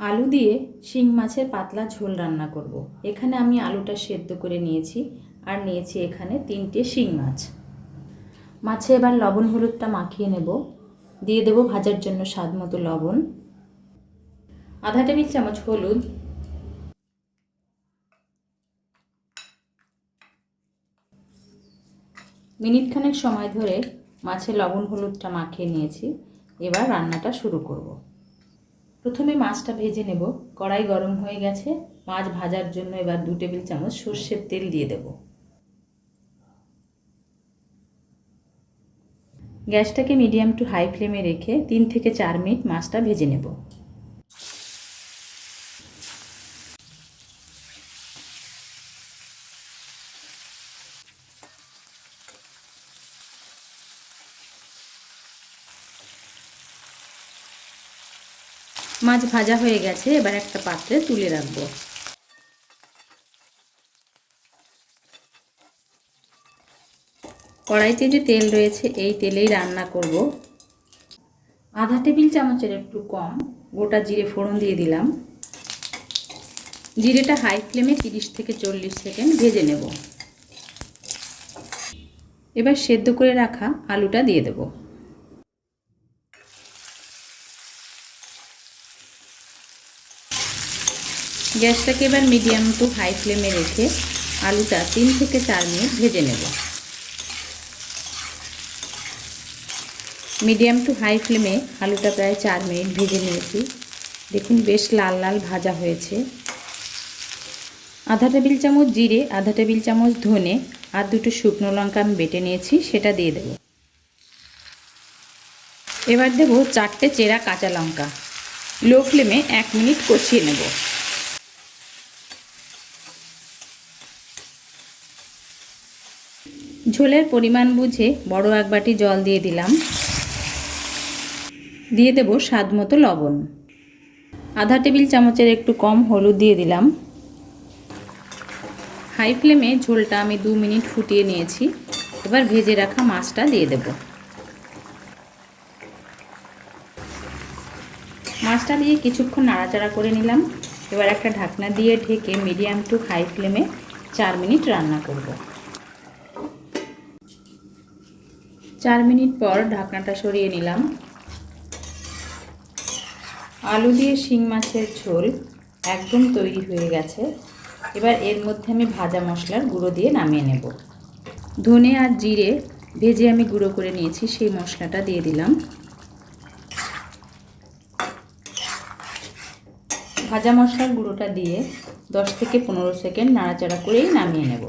আলু দিয়ে শিং মাছের পাতলা ঝোল রান্না করব। এখানে আমি আলুটা সেদ্ধ করে নিয়েছি আর নিয়েছি এখানে তিনটে শিং মাছ। মাছে এবার লবণ হলুদটা মাখিয়ে নেব। দিয়ে দেব ভাজার জন্য স্বাদ মতো লবণ। আধা টেবিল চামচ হলুদ। মিনিট খানেক সময় ধরে মাছে লবণ হলুদটা মাখিয়ে নিয়েছি। এবার রান্নাটা শুরু করব। প্রথমে মাছটা ভেজে নেব। কড়াই গরম হয়ে গেছে। মাছ ভাজার জন্য এবার দু টেবিল চামচ সর্ষের তেল দিয়ে দেব। গ্যাসটাকে মিডিয়াম টু হাই ফ্লেমে রেখে তিন থেকে চার মিনিট মাছটা ভেজে নেব। মাছ ভাজা হয়ে গেছে, এবার একটা পাত্রে তুলে রাখব। কড়াইতে যে তেল রয়েছে, এই তেলেই রান্না করব। আধা টেবিল চামচের একটু কম, গোটা জিরে ফোড়ন দিয়ে দিলাম। জিরেটা হাই ফ্লেমে তিরিশ থেকে চল্লিশ সেকেন্ড ভেজে নেব। এবার সেদ্ধ করে রাখা আলুটা দিয়ে দেবো। গ্যাসটাকে এবার মিডিয়াম টু হাই ফ্লেমে রেখে আলুটা তিন থেকে চার মিনিট ভেজে নেব। মিডিয়াম টু হাই ফ্লেমে আলুটা প্রায় চার মিনিট ভেজে নিয়েছি। দেখুন বেশ লাল লাল ভাজা হয়েছে। আধা টেবিল চামচ জিরে, আধা টেবিল চামচ ধনে আর দুটো শুকনো লঙ্কা আমি বেটে নিয়েছি, সেটা দিয়ে দেব। এবার দেব চারটে চেরা কাঁচা লঙ্কা। লো ফ্লেমে এক মিনিট কষিয়ে নেব। ঝোলের পরিমাণ বুঝে বড় এক বাটি জল দিয়ে দিলাম। দিয়ে দেব স্বাদ মতো লবণ। আধা টেবিল চামচের একটু কম হলুদ দিয়ে দিলাম। হাই ফ্লেমে ঝোলটা আমি দু মিনিট ফুটিয়ে নিয়েছি। এবার ভেজে রাখা মাছটা দিয়ে দেব। মাছটা দিয়ে কিছুক্ষণ নাড়াচাড়া করে নিলাম। এবার একটা ঢাকনা দিয়ে ঢেকে মিডিয়াম টু হাই ফ্লেমে চার মিনিট রান্না করব। চার মিনিট পর ঢাকনাটা সরিয়ে নিলাম। আলু দিয়ে শিং মাছের ঝোল একদম তৈরি হয়ে গেছে। এবার এর মধ্যে আমি ভাজা মশলার গুঁড়ো দিয়ে নামিয়ে নেব। ধনে আর জিরে ভেজে আমি গুঁড়ো করে নিয়েছি, সেই মশলাটা দিয়ে দিলাম। ভাজা মশলার গুঁড়োটা দিয়ে দশ থেকে পনেরো সেকেন্ড নাড়াচাড়া করেই নামিয়ে নেব।